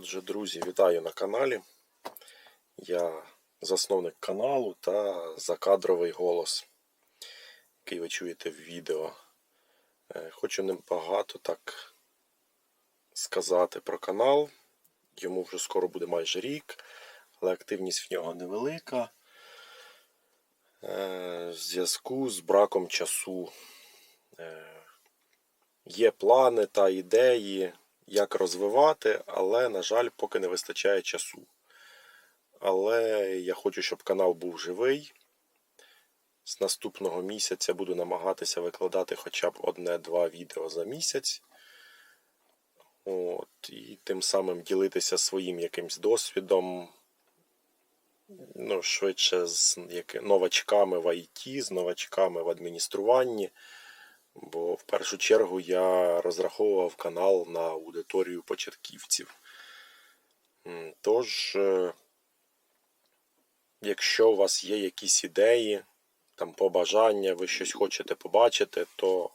Отже, друзі, вітаю на каналі. Я засновник каналу та закадровий голос, який ви чуєте в відео. Е, Хочу небагато так сказати про канал. Йому вже скоро буде майже рік, але активність в нього невелика. Е, В зв'язку з браком часу. Е, Є плани та ідеї, як розвивати, але, на жаль, поки не вистачає часу. Але я хочу, щоб канал був живий. З наступного місяця буду намагатися викладати хоча б одне-два відео за місяць. От, і тим самим ділитися своїм якимсь досвідом. Ну, швидше з новачками в ІТ, з новачками в адмініструванні. Бо в першу чергу я розраховував канал на аудиторію початківців. Тож, е, якщо у вас є якісь ідеї, там побажання, ви щось хочете побачити, то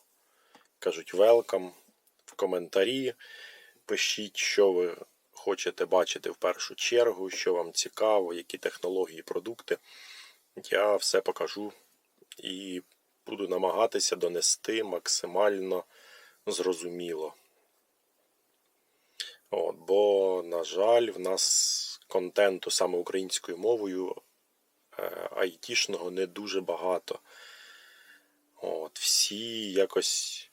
кажуть welcome в коментарі. Пишіть, що ви хочете бачити в першу чергу, що вам цікаво, які технології, продукти. Я все покажу і буду намагатися донести максимально зрозуміло. От, бо, на жаль, в нас контенту саме українською мовою е, айтішного не дуже багато. От, всі якось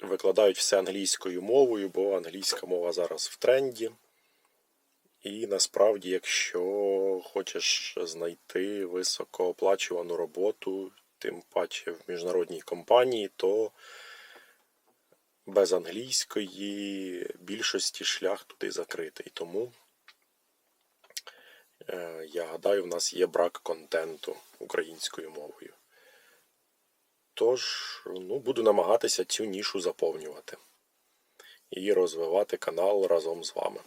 викладають все англійською мовою, бо англійська мова зараз в тренді. І насправді, якщо хочеш знайти високооплачувану роботу, тим паче в міжнародній компанії, то без англійської більшості шлях туди закритий. Тому е, я гадаю, в нас є брак контенту українською мовою. Тож, ну, буду намагатися цю нішу заповнювати і розвивати канал разом з вами.